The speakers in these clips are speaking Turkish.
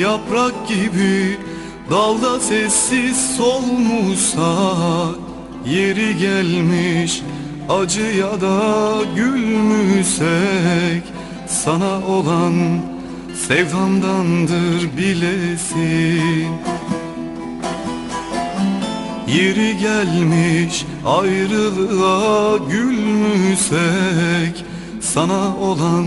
Yaprak gibi dalda sessiz solmuşsak Yeri gelmiş acıya da gülmüşsek Sana olan sevdamdandır bilesin. Yeri gelmiş ayrılığa gülmüşsek Sana olan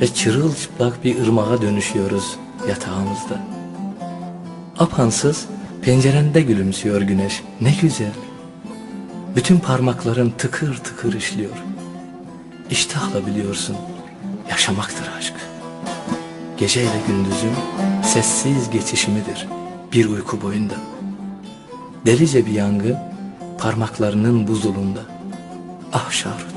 ve çırılçıplak bir ırmağa dönüşüyoruz yatağımızda. Apansız pencerende gülümsüyor güneş ne güzel. Bütün parmakların tıkır tıkır işliyor. İştahla biliyorsun, yaşamaktır aşk. Geceyle gündüzün sessiz geçişimidir bir uyku boyunda. Delice bir yangın parmaklarının buzulunda. Ah Şarut,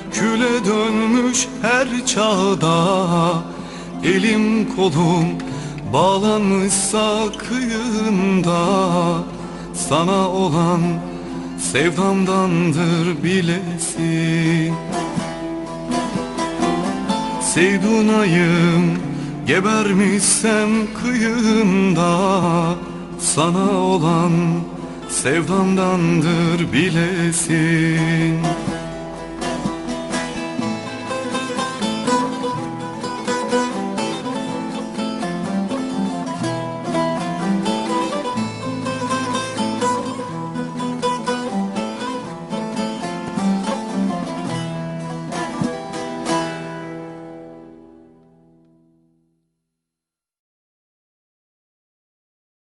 küle dönmüş her çağda. Elim kolum bağlanmışsa kıyında Sana olan sevdamdandır bilesin Seydunayım Gebermişsem kıyında Sana olan sevdamdandır bilesin